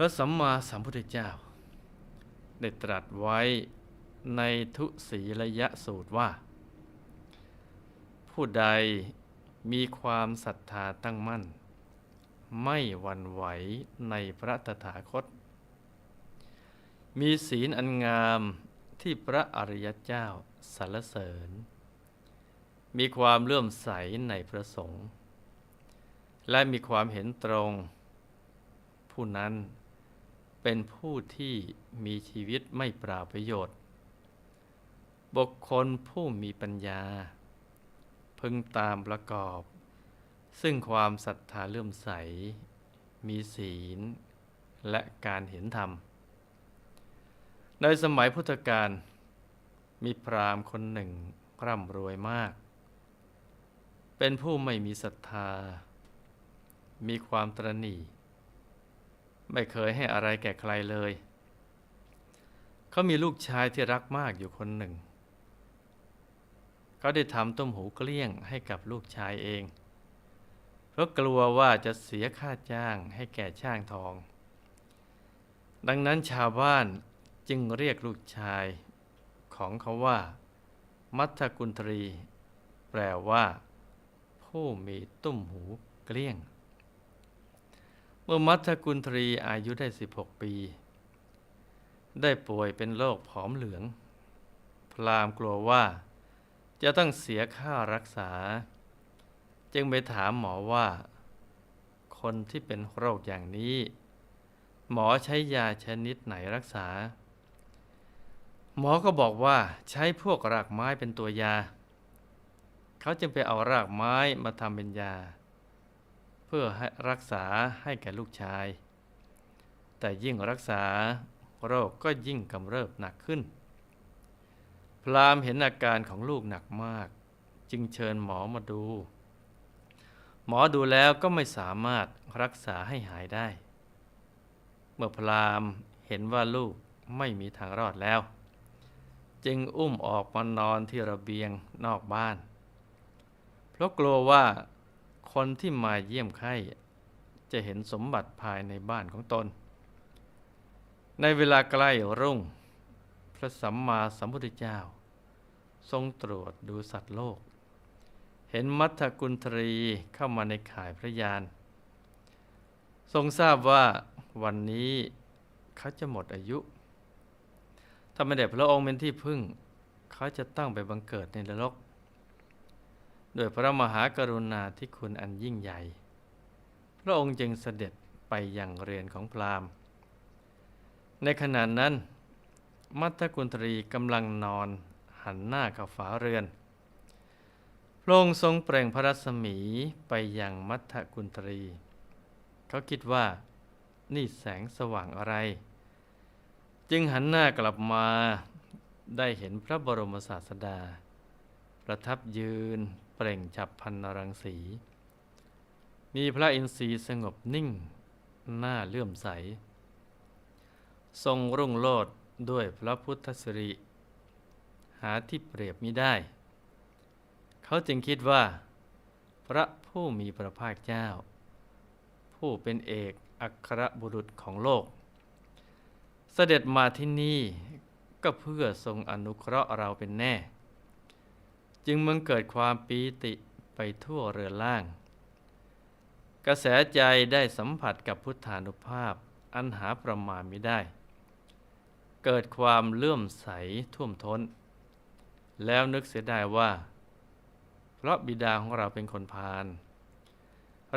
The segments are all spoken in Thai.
ระสัมมาสัมพุทธเจ้า ได้ตรัสไว้ในทุศีระยะสูตรว่า ผู้ใดมีความศรัทธาตั้งมั่น ไม่หวั่นไหวในพระตถาคต มีศีลอันงามที่พระอริยเจ้าสรรเสริญ มีความเลื่อมใสในพระสงฆ์และมีความเห็นตรง ผู้นั้น เป็นผู้ที่มีชีวิตไม่ปราประโยชน์ บุคคลผู้มีปัญญา พึงตามประกอบ ซึ่งความศรัทธาเลื่อมใส มีศีล และการเห็นธรรม ในสมัยพุทธกาลมีพราหมณ์คนหนึ่งร่ำรวยมาก เป็นผู้ไม่มีศรัทธา มีความตรณี ไม่เคยให้อะไรแก่ใครเลย เขามีลูกชายที่รักมากอยู่คนหนึ่ง เขาได้ทำต้มหูเกลี้ยงให้กับลูกชายเอง เพราะกลัวว่าจะเสียค่าจ้างให้แก่ช่างทอง ดังนั้นชาวบ้านจึงเรียกลูกชายของเขาว่า มัทกุลตรี แปลว่า ผู้มีตุ้มหูเกลี้ยง มื่อมัทกุลตรีอายุได้ 16 ปี ได้ป่วยเป็นโรคผอมเหลือง พรามกลัวว่าจะต้องเสียค่ารักษา จึงไปถามหมอว่า คนที่เป็นโรคอย่างนี้ หมอใช้ยาชนิดไหนรักษา หมอก็บอกว่าใช้พวกรากไม้เป็นตัวยา เขาจึงไปเอารากไม้มาทำเป็นยา เพื่อรักษาให้แก่ลูกชาย แต่ยิ่งรักษาโรคก็ยิ่งกำเริบหนักขึ้น พรามเห็นอาการของลูกหนักมาก จึงเชิญหมอมาดู หมอดูแล้วก็ไม่สามารถรักษาให้หายได้ เมื่อพรามเห็นว่าลูกไม่มีทางรอดแล้ว จึงอุ้มออกมานอนที่ระเบียงนอกบ้าน เพราะกลัวว่า คนที่มาเยี่ยมไข้ จะเห็นสมบัติภายในบ้านของตน ในเวลาใกล้รุ่ง พระสัมมาสัมพุทธเจ้า ทรงตรวจดูสัตว์โลก เห็นมัทธกุลตรีเข้ามาในข่ายพระยาน ทรงทราบว่าวันนี้เขาจะหมดอายุ ถ้าไม่ได้พระองค์เป็นที่พึ่ง เขาจะตั้งไปบังเกิดในนรก โดยพระมหากรุณาธิคุณอันยิ่งใหญ่ พระองค์จึงเสด็จไปยังเรือนของพราหมณ์ ในขณะนั้น มัทกุลตรีกำลังนอนหันหน้ากับฝาเรือน พระองค์ทรงเปล่งพระรัศมีไปยังมัทกุลตรี เขาคิดว่านี่แสงสว่างอะไร จึงหันหน้ากลับมาได้เห็นพระบรมศาสดา ประทับยืนเปล่งฉับพันนรังสี มีพระอินทรีย์สงบนิ่ง หน้าเลื่อมใส ทรงรุ่งโลดด้วยพระพุทธสิริ หาที่เปรียบมิได้ เขาจึงคิดว่า พระผู้มีพระภาคเจ้า ผู้เป็นเอกอัครบุรุษของโลก เสด็จมาที่นี่ก็เพื่อทรงอนุเคราะห์เราเป็นแน่ จึงมึงเกิดความปีติไปทั่วเรือนล่าง กระแสใจได้สัมผัสกับพุทธานุภาพอันหาประมาณไม่ได้ เกิดความเลื่อมใสท่วมทน้น แล้วนึกเสียดายว่า เพราะบิดาของเราเป็นคนพาล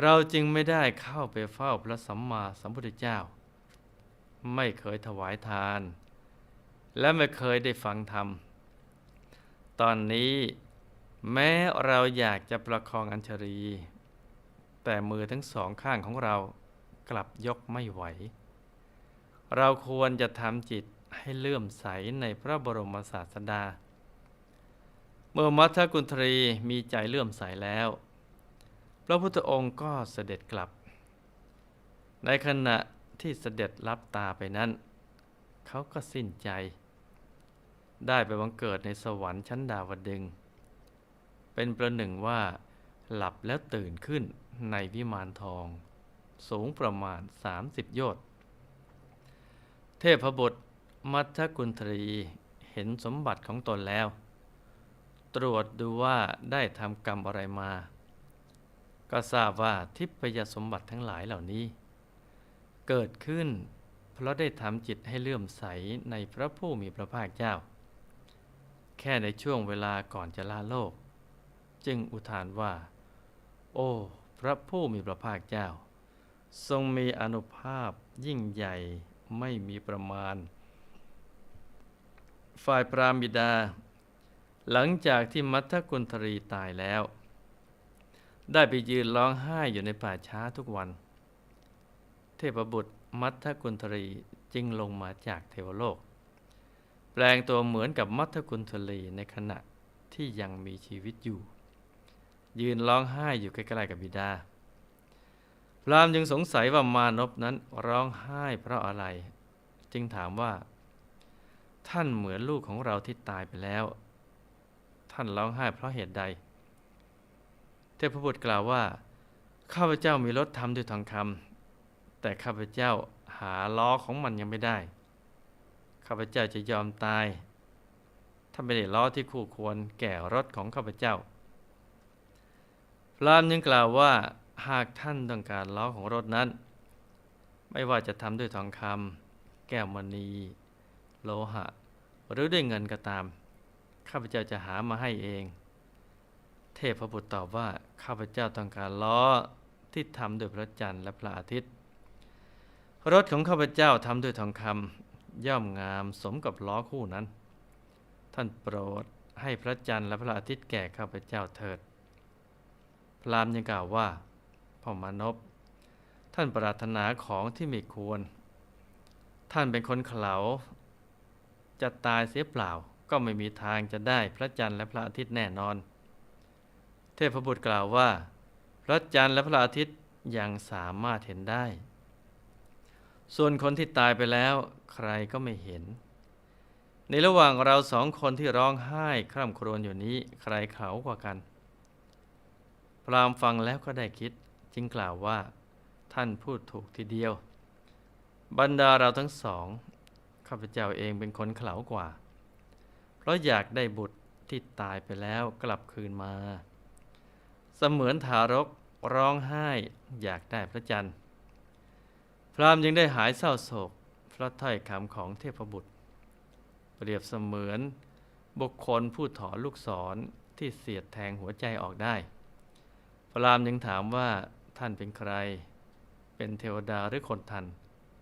เราจึงไม่ได้เข้าไปเฝ้าพระสัมมาสัมพุทธเจ้า ไม่เคยถวายทาน และไม่เคยได้ฟังธรรม ตอนนี้ แม้เราอยากจะประคองอัญชรี แต่มือทั้งสองข้างของเรากลับยกไม่ไหว เราควรจะทำจิตให้เลื่อมใสในพระบรมศาสดา เมื่อมัทกุลตรีมีใจเลื่อมใสแล้ว พระพุทธองค์ก็เสด็จกลับ ในขณะที่เสด็จรับตาไปนั้น เขาก็สิ้นใจ ได้ไปบังเกิดในสวรรค์ชั้นดาวดึง เป็นประหนึ่งว่า หลับแล้วตื่นขึ้นในวิมานทอง สูงประมาณ 30 โยชน์เทพบุตรมัทกุลตรีเห็นสมบัติของตนแล้ว ตรวจดูว่าได้ทำกรรมอะไรมา ก็ทราบว่าทิพยสมบัติทั้งหลายเหล่านี้ เกิดขึ้นเพราะได้ทำจิตให้เลื่อมใสในพระผู้มีพระภาคเจ้า แค่ในช่วงเวลาก่อนจะลาโลก จึงอุทานว่า โอ้ พระผู้มีพระภาคเจ้า ทรงมีอนุภาพยิ่งใหญ่ไม่มีประมาณ ฝ่ายปรามิดา หลังจากที่มัทธกุลทรีตายแล้ว ได้ไปยืนร้องไห้อยู่ในป่าช้าทุกวัน เทพบุตรมัทธกุลทรีจึงลงมาจากเทวโลก แปลงตัวเหมือนกับมัทธกุลทรีในขณะที่ยังมีชีวิตอยู่ ยืนร้องไห้อยู่ใกล้ๆกับบิดา พราหมณ์จึงสงสัยว่ามานพนั้นร้องไห้เพราะอะไร จึงถามว่า ท่านเหมือนลูกของเราที่ตายไปแล้ว ท่านร้องไห้เพราะเหตุใด เทพบุตรกล่าวว่า ข้าพเจ้ามีรถทำด้วยทองคำแต่ข้าพเจ้าหาล้อของมันยังไม่ได้ ข้าพเจ้าจะยอมตาย ถ้าไม่ได้ล้อที่คู่ควรแก่รถของข้าพเจ้า พรามยังกล่าวว่าหากท่านต้องการล้อของรถนั้น ไม่ว่าจะทำด้วยทองคำแก้วมณี โลหะ หรือด้วยเงินก็ตาม ข้าพเจ้าจะหามาให้เอง เทพบุตรตอบว่าข้าพเจ้าต้องการล้อที่ทำด้วยพระจันทร์และพระอาทิตย์ รถของข้าพเจ้าทำด้วยทองคำย่อมงามสมกับล้อคู่นั้น ท่านโปรดให้พระจันทร์และพระอาทิตย์แก่ข้าพเจ้าเถิด พราหมณ์ยังกล่าวว่าพ่อมานพท่านปรารถนาของที่ไม่ควร ท่านเป็นคนเขลาจะตายเสียเปล่าก็ไม่มีทางจะได้พระจันทร์และพระอาทิตย์แน่นอน เทพบุตรกล่าวว่า พระจันทร์และพระอาทิตย์ยังสามารถเห็นได้ ส่วนคนที่ตายไปแล้วใครก็ไม่เห็น ในระหว่างเราสองคนที่ร้องไห้คร่ำครวญอยู่นี้ใครเขากว่ากัน พรามฟังแล้วก็ได้คิดจึงกล่าวว่า ท่านพูดถูกทีเดียว บรรดาเราทั้งสองข้าพเจ้าเองเป็นคนเขลากว่า เพราะอยากได้บุตรที่ตายไปแล้วกลับคืนมา เสมือนทารกร้องไห้อยากได้พระจันทร์ พรามยังได้หายเศร้าโศกเพราะถ้อยคำของเทพบุตร เปรียบเสมือนบุคคลผู้ถอนลูกศรที่เสียดแทงหัวใจออกได้ พระรามยังถามว่าท่านเป็นใคร เป็นเทวดาหรือคนทัน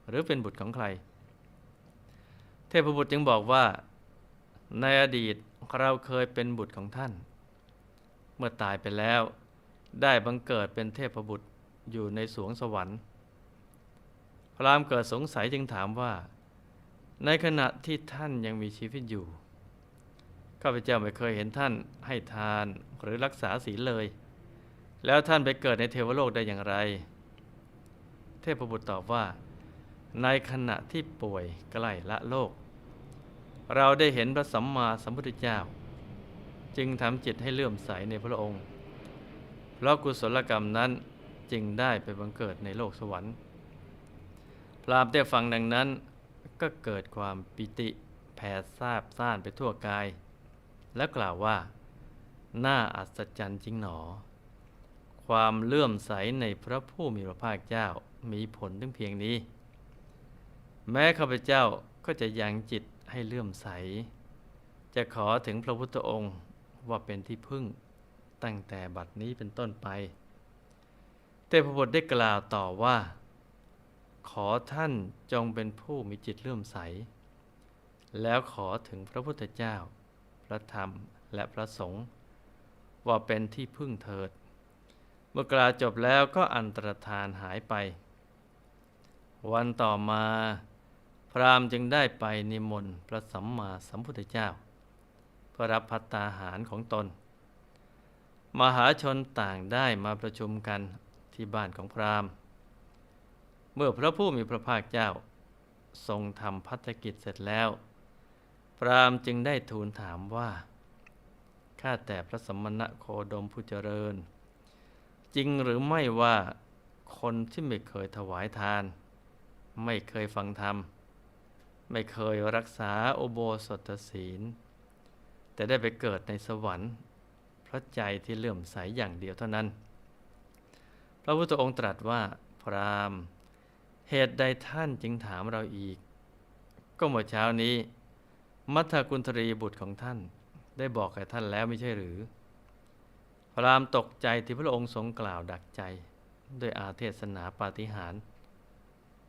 หรือเป็นบุตรของใคร เทพบุตรจึงบอกว่า ในอดีตเราเคยเป็นบุตรของท่าน เมื่อตายไปแล้ว ได้บังเกิดเป็นเทพบุตรอยู่ในสวงสวรรค์ พรามเกิดสงสัยจึงถามว่า ในขณะที่ท่านยังมีชีวิตอยู่ข้าพเจ้าไม่เคยเห็นท่านให้ทานหรือรักษาศีลเลย แล้วท่านไปเกิดในเทวโลกได้อย่างไร เทพบุตรตอบว่า ในขณะที่ป่วยใกล้ละโลก เราได้เห็นพระสัมมาสัมพุทธเจ้า จึงทำจิตให้เลื่อมใสในพระองค์ เพราะกุศลกรรมนั้นจึงได้ไปบังเกิดในโลกสวรรค์ พรามได้ฟังดังนั้นก็เกิดความปิติแผ่ซาบซ่านไปทั่วกาย และกล่าวว่า น่าอัศจรรย์จริงหนอ ความเลื่อมใสในพระผู้มีพระภาคเจ้ามีผลถึงเพียงนี้ แม้ข้าพเจ้าก็จะยังจิตให้เลื่อมใส จะขอถึงพระพุทธองค์ว่าเป็นที่พึ่งตั้งแต่บัดนี้เป็นต้นไป เทพบุตรได้กล่าวต่อว่า ขอท่านจงเป็นผู้มีจิตเลื่อมใส แล้วขอถึงพระพุทธเจ้า พระธรรมและพระสงฆ์ว่าเป็นที่พึ่งเถิด เมื่อกล่าวจบแล้วก็อันตรธานหายไป วันต่อมา พราหมณ์จึงได้ไปนิมนต์พระสัมมาสัมพุทธเจ้า เพื่อรับพัตตาหารของตน มหาชนต่างได้มาประชุมกันที่บ้านของพราหมณ์ เมื่อพระผู้มีพระภาคเจ้า ทรงทำพัฒกิจเสร็จแล้ว พราหมณ์จึงได้ทูลถามว่า ข้าแต่พระสมณะโคดมผู้เจริญ จริงหรือไม่ว่าคนที่ไม่เคยถวายทาน ไม่เคยฟังธรรม ไม่เคยรักษาโอโบสถศีล แต่ได้ไปเกิดในสวรรค์เพราะใจที่เลื่อมใสอย่างเดียวเท่านั้น พระพุทธองค์ตรัสว่าพรามเหตุใดท่านจึงถามเราอีก ก็เมื่อเช้านี้ มัทธกุณทรีบุตรของท่านได้บอกแก่ท่านแล้วไม่ใช่หรือ พระรามตกใจที่พระองค์ทรงกล่าวดักใจด้วยอาเทศนาปาฏิหาริย์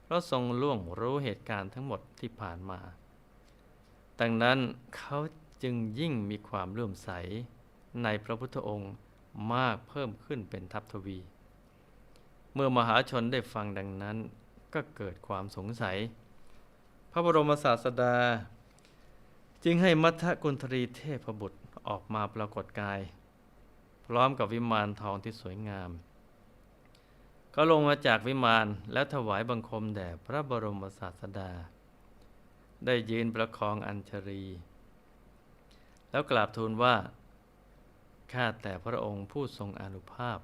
เพราะทรงล่วงรู้เหตุการณ์ทั้งหมดที่ผ่านมา ดังนั้นเขาจึงยิ่งมีความเลื่อมใสในพระพุทธองค์มากเพิ่มขึ้นเป็นทัพทวี เมื่อมหาชนได้ฟังดังนั้นก็เกิดความสงสัย พระบรมศาสดา จึงให้มัทธกุณทรีเทพบุตรออกมาปรากฏกาย พร้อมกับวิมานทองที่สวยงาม ก็ลงมาจากวิมานและถวายบังคมแด่พระบรมศาสดา ได้ยืนประคองอัญชรี แล้วกราบทูลว่าข้าแต่พระองค์ผู้ทรงอนุภาพ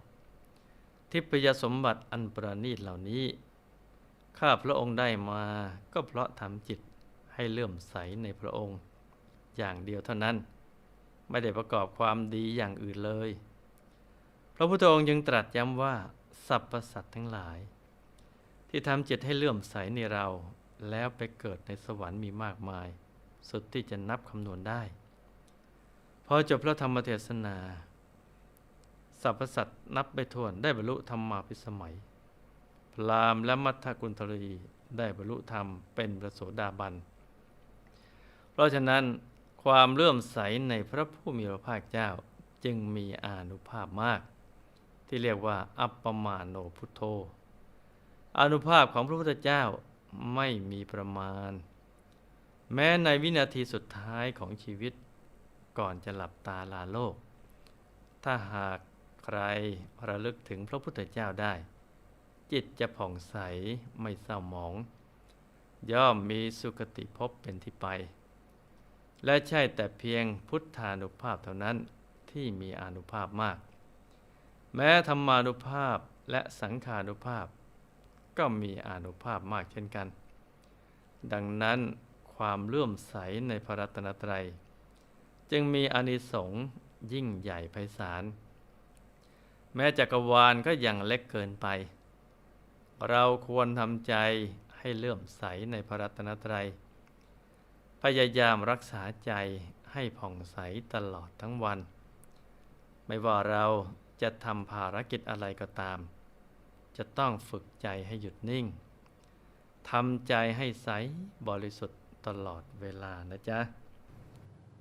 ทิพยสมบัติอันประณีตเหล่านี้ ข้าพระองค์ได้มาก็เพราะทำจิตให้เลื่อมใสในพระองค์ อย่างเดียวเท่านั้น ไม่ได้ประกอบความดีอย่างอื่นเลย พระพุทธองค์ยังตรัสย้ำว่าสรรพสัตว์ทั้งหลาย ที่ทำจิตให้เลื่อมใสในเรา แล้วไปเกิดในสวรรค์มีมากมาย สุดที่จะนับคำนวณได้พอจบพระธรรมเทศนาสรรพสัตว์นับไปทวนได้บรรลุธรรมาภิสมัย พรามและมัทธกุณทรีได้บรรลุธรรมเป็นประโสดาบัน เพราะฉะนั้นความเลื่อมใสในพระผู้มีพระภาคเจ้าจึงมีอานุภาพมาก ที่เรียกว่า อัปปมาโนพุทโธ อนุภาพของพระพุทธเจ้าไม่มีประมาณ แม้ในวินาทีสุดท้ายของชีวิต ก่อนจะหลับตาลาโลก ถ้าหากใครระลึกถึงพระพุทธเจ้าได้ จิตจะผ่องใสไม่เศร้าหมอง ย่อมมีสุคติภพเป็นที่ไป และใช่แต่เพียงพุทธานุภาพเท่านั้นที่มีอนุภาพมาก แม้ธรรมานุภาพและสังขานุภาพ ก็มีอานุภาพมากเช่นกัน ดังนั้นความเลื่อมใสในพระรัตนตรัย จึงมีอานิสงส์ยิ่งใหญ่ไพศาล แม้จักรวาลก็ยังเล็กเกินไป เราควรทำใจให้เลื่อมใสในพระรัตนตรัย พยายามรักษาใจให้ผ่องใสตลอดทั้งวัน ไม่ว่าเรา จะทำภารกิจอะไรก็ตาม จะต้องฝึกใจให้หยุดนิ่งทำใจให้ใสบริสุทธิ์ตลอดเวลานะจ๊ะ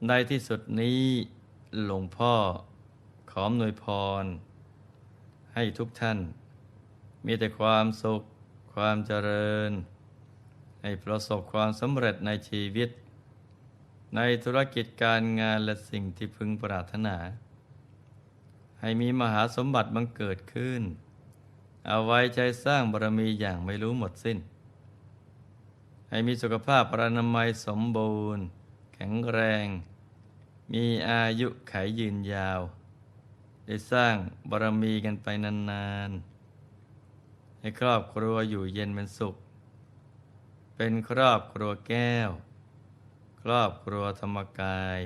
ในที่สุดนี้หลวงพ่อขอมนวยพร ให้ทุกท่าน มีแต่ความสุข ความเจริญ ให้ประสบความสำเร็จในชีวิต ในธุรกิจการงานและสิ่งที่พึงปรารถนา ให้มีมหาสมบัติบังเกิดขึ้น เอาไว้ใจสร้างบารมีอย่างไม่รู้หมดสิ้น ให้มีสุขภาพปรานามัยสมบูรณ์ แข็งแรง มีอายุไขยืนยาว ได้สร้างบารมีกันไปนานๆ ให้ครอบครัวอยู่เย็นเป็นสุข เป็นครอบครัวแก้ว ครอบครัวธรรมกาย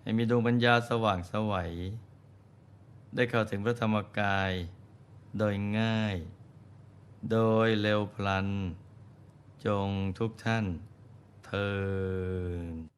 ให้มีดวงปัญญาสว่างสวัย ได้เข้าถึงพระธรรมกายโดยง่าย โดยเร็วพลัน จงทุกท่านเทิน